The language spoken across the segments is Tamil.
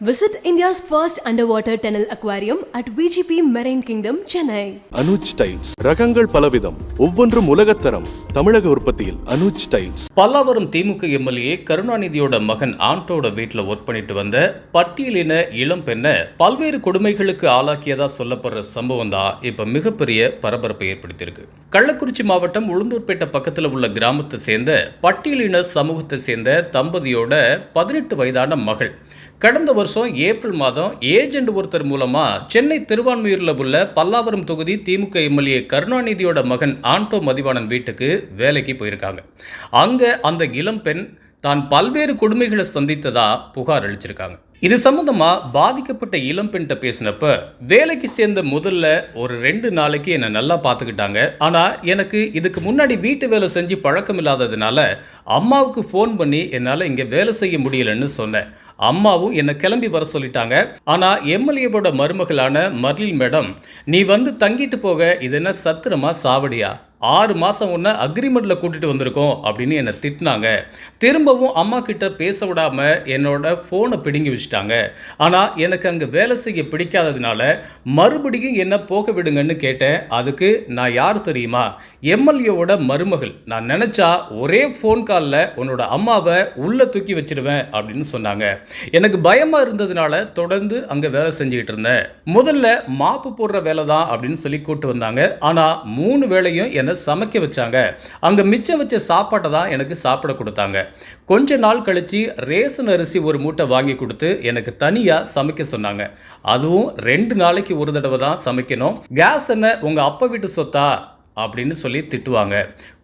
Visit India's first underwater tunnel aquarium at VGP Marine Kingdom, Chennai. Anuj tiles ரகங்கள் பலவிதம் ஒவ்வொன்றும் உலகத்தரம் தமிழக உற்பத்தியில் அனுஜ் டைல்ஸ் பல்லாவரம் திமுக எம்எல்ஏ கருணாநிதியோட மகன் ஆண்டோட வீட்டில் ஒர்க் பண்ணிட்டு வந்த பட்டியலின இளம் பெண்ணை பல்வேறு கொடுமைகளுக்கு ஆளாக்கியதா சொல்லப்படுற சம்பவம் தான் இப்போ மிகப்பெரிய பரபரப்பை ஏற்படுத்தியிருக்கு கள்ளக்குறிச்சி மாவட்டம் உளுந்தூர்பேட்டை பக்கத்தில் உள்ள கிராமத்தை சேர்ந்த பட்டியலின சமூகத்தை சேர்ந்த தம்பதியோட பதினெட்டு வயதான மகள் கடந்த வருஷம் ஏப்ரல் மாதம் ஏஜென்ட் ஒருத்தர் மூலமாக சென்னை திருவான்மையூரில் உள்ள பல்லாவரம் தொகுதி திமுக எம்எல்ஏ கருணாநிதியோட மகன் ஆண்டோ மதிவாணன் வீட்டுக்கு வேலைக்கு போயிருக்காங்க. அங்கே அந்த இளம் பெண் தான் பல்வேறு கொடுமைகளை சந்தித்ததா புகார் அளிச்சிருக்காங்க. இது சம்மந்தமாக பாதிக்கப்பட்ட இளம் பெண்கிட்ட பேசினப்ப வேலைக்கு சேர்ந்த முதல்ல ஒரு ரெண்டு நாளைக்கு என்னை நல்லா பார்த்துக்கிட்டாங்க. ஆனால் எனக்கு இதுக்கு முன்னாடி வீட்டு வேலை செஞ்சு பழக்கம் இல்லாததுனால அம்மாவுக்கு ஃபோன் பண்ணி என்னால் இங்கே வேலை செய்ய முடியலன்னு சொன்னேன். அம்மாவும் என்னை கிளம்பி வர சொல்லிட்டாங்க. ஆனால் எம்எல்ஏவோட மருமகளான மர்லின் மேடம் நீ வந்து தங்கிட்டு போக இது என்ன சத்திரமா சாவடியா? ஆறு மாதம் ஒன்று அக்ரிமெண்ட்டில் கூட்டிகிட்டு வந்திருக்கோம் அப்படின்னு என்னை திட்டினாங்க. திரும்பவும் அம்மா கிட்ட பேச விடாமல் என்னோட ஃபோனை பிடுங்கி வச்சுட்டாங்க. ஆனால் எனக்கு அங்கே வேலை செய்ய பிடிக்காததுனால மறுபடியும் என்ன போக விடுங்கன்னு கேட்டேன். அதுக்கு நான் யார் தெரியுமா? எம்எல்ஏவோட மருமகள். நான் நினச்சா ஒரே ஃபோன் காலில் உன்னோட அம்மாவை உள்ளே தூக்கி வச்சிடுவேன் அப்படின்னு சொன்னாங்க. எனக்கு பயமாக இருந்ததுனால தொடர்ந்து அங்கே வேலை செஞ்சுக்கிட்டு இருந்தேன். முதல்ல மாப்பு போடுற வேலை தான் அப்படின்னு சொல்லி கூப்பிட்டு வந்தாங்க. ஆனால் மூணு வேலையும் எனக்கு என்னை சமைக்க வச்சாங்க. அங்கே மிச்சம் வச்ச சாப்பாட்டை தான் எனக்கு சாப்பிட கொடுத்தாங்க. கொஞ்ச நாள் கழிச்சு ரேசன் அரிசி ஒரு மூட்டை வாங்கி கொடுத்து எனக்கு தனியாக சமைக்க சொன்னாங்க. அதுவும் ரெண்டு நாளைக்கு ஒரு தடவை தான் சமைக்கணும். கேஸ் என்ன? உங்கள் அப்பா வீட்டு சொத்தா? அப்படின்னு சொல்லி திட்டுவாங்க.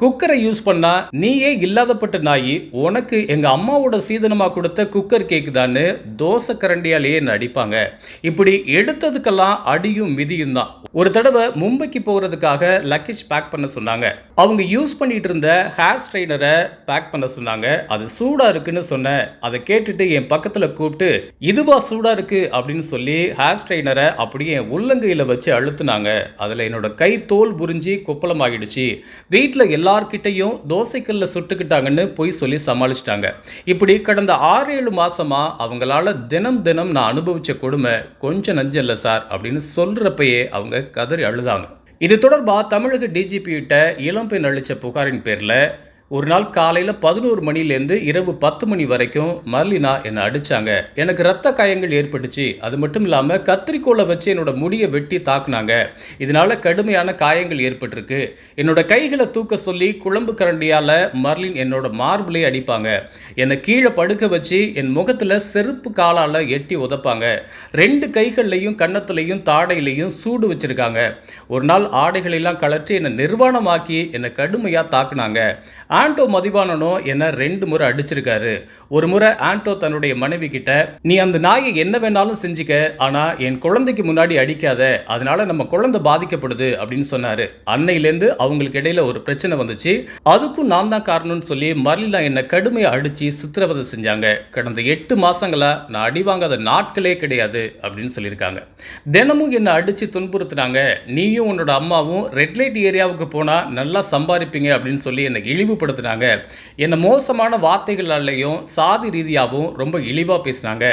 குக்கரை யூஸ் பண்ணா நீயே இல்லாதப்பட்ட நாயி உனக்கு எங்க அம்மாவோட சீதனமா கொடுத்த குக்கர் கேக்குதான்னு தோசை கரண்டியாலேயே நடிப்பாங்க. அடிப்பாங்க இப்படி எடுத்ததுக்கெல்லாம் அடியும் மிதியும் தான். ஒரு தடவை மும்பைக்கு போகிறதுக்காக லக்கேஜ் பேக் பண்ண சொன்னாங்க. அவங்க யூஸ் பண்ணிட்டு இருந்த ஹேர் ஸ்ட்ரைனரை பேக் பண்ண சொன்னாங்க. அது சூடா இருக்குன்னு சொன்னேன். அதை கேட்டுட்டு என் பக்கத்துல கூப்பிட்டு இதுவா சூடா இருக்கு? அப்படின்னு சொல்லி ஹேர் ஸ்ட்ரைனரை அப்படியே என் உள்ளங்கையில வச்சு அழுத்துனாங்க. அதுல என்னோட கை தோல் புரிஞ்சு கொப்பளமாகிடுச்சு. வீட்டில் எல்லார்கிட்டையும் தோசைக்கல்ல சுட்டுக்கிட்டாங்கன்னு பொய் சொல்லி சமாளிச்சிட்டாங்க. இப்படி கடந்த ஆறு ஏழு மாசமா அவங்களால தினம் தினம் நான் அனுபவிச்ச கொடுமை கொஞ்சம் நஞ்சல்ல சார் அப்படின்னு சொல்றப்பயே அவங்க கதறி அழுதாங்க. இது தொடர்பாக தமிழக டிஜிபி கிட்ட இளம்பெண் அளித்த புகாரின் பேரில் ஒரு நாள் காலையில் பதினோரு மணிலேருந்து இரவு பத்து மணி வரைக்கும் மர்லினா என்னை அடித்தாங்க எனக்கு ரத்த காயங்கள் ஏற்பட்டுச்சு. அது மட்டும் இல்லாமல் கத்திரிக்கோலை வச்சு என்னோட முடியை வெட்டி தாக்குனாங்க. இதனால் கடுமையான காயங்கள் ஏற்பட்டிருக்கு. என்னோட கைகளை தூக்க சொல்லி குழம்பு கரண்டியால் மர்லின் என்னோட மார்பிளே அடிப்பாங்க. என்னை கீழே படுக்க வச்சு என் முகத்தில் செருப்பு காலால் எட்டி உதைப்பாங்க. ரெண்டு கைகள்லையும் கன்னத்துலையும் தாடையிலையும் சூடு வச்சுருக்காங்க. ஒரு நாள் ஆடைகளெல்லாம் கலற்றி என்னை நிர்வாணமாக்கி என்னை கடுமையாக தாக்குனாங்க. ஆண்டோ மதிவானனும் என்னை ரெண்டு முறை அடிச்சிருக்காரு. ஒரு முறை ஆண்டோ தன்னுடைய மனைவி கிட்ட நீ அந்த நாயை என்ன வேணாலும் செஞ்சுக்க ஆனா என் குழந்தைக்கு முன்னாடி அடிக்காத அதனால நம்ம குழந்தை பாதிக்கப்படுது அப்படின்னு சொன்னாரு. அன்னையிலேருந்து அவங்களுக்கு இடையில ஒரு பிரச்சனை வந்துச்சு. அதுக்கும் நான் தான் காரணம்னு சொல்லி மர்லினா என்னை கடுமையை அடிச்சு சித்திரவதை செஞ்சாங்க. கடந்த எட்டு மாசங்களா நான் அடி வாங்காத நாட்களே கிடையாது அப்படின்னு சொல்லியிருக்காங்க. தினமும் என்னை அடிச்சு துன்புறுத்துனாங்க. நீயும் உன்னோட அம்மாவும் ரெட் லைட் ஏரியாவுக்கு போனா நல்லா சம்பாதிப்பீங்க அப்படின்னு சொல்லி என்னை இழிவுபடுத்தினாங்க என்னை மோசமான வார்த்தைகளாலையும் சாதி ரீதியாகவும் ரொம்ப இழிவாக பேசினாங்க.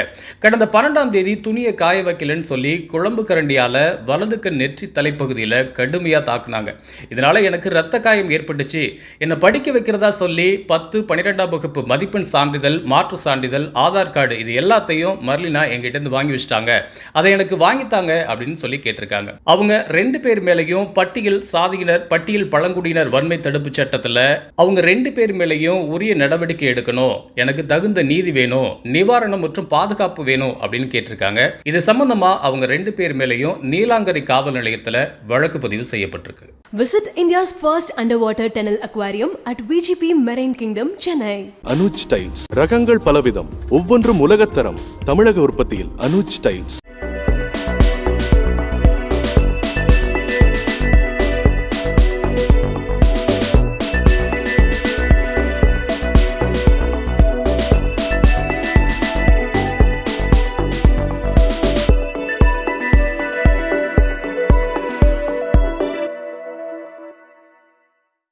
கடந்த பன்னெண்டாம் தேதி துணியை காய வைக்கலன்னு சொல்லி குழம்பு கரண்டியால் வலதுக்கு நெற்றி தலைப்பகுதியில் கடுமையாக தாக்குனாங்க. இதனால் எனக்கு இரத்த காயம் ஏற்பட்டுச்சு. என்னை படிக்க வைக்கிறதா சொல்லி பத்து பன்னிரெண்டாம் வகுப்பு மதிப்பெண் சான்றிதழ் மாற்று சான்றிதழ் ஆதார் கார்டு இது எல்லாத்தையும் மர்லினா எங்கிட்ட இருந்து வாங்கி வச்சிட்டாங்க. அதை எனக்கு வாங்கித்தாங்க அப்படின்னு சொல்லி கேட்டிருக்காங்க. அவங்க ரெண்டு பேர் மேலேயும் பட்டியல் சாதியினர் பட்டியல் பழங்குடியினர் வன்மை தடுப்பு சட்டத்தில் அவங்க ரெண்டு பேர் மேலேயும் உரிய நடவடிக்கை எடுக்கணும். எனக்கு தகுந்த நீதி வேணும் நிவாரணம் மற்றும் பாதுகாப்பு வேணும் அப்படின்னு கேட்டிருக்காங்க. இது சம்பந்தமா அவங்க ரெண்டு பேர் மேலேயும் நீலாங்கரை காவல் நிலையத்தில் வழக்கு பதிவு செய்யப்பட்டிருக்கு. Visit India's first underwater tunnel aquarium at VGP Marine Kingdom, Chennai. Anuj tiles ரகங்கள் பலவிதம். ஒவ்வொன்றும் உலகத்தரம். தமிழக உற்பத்தியில் அனுஜ் டைல்ஸ்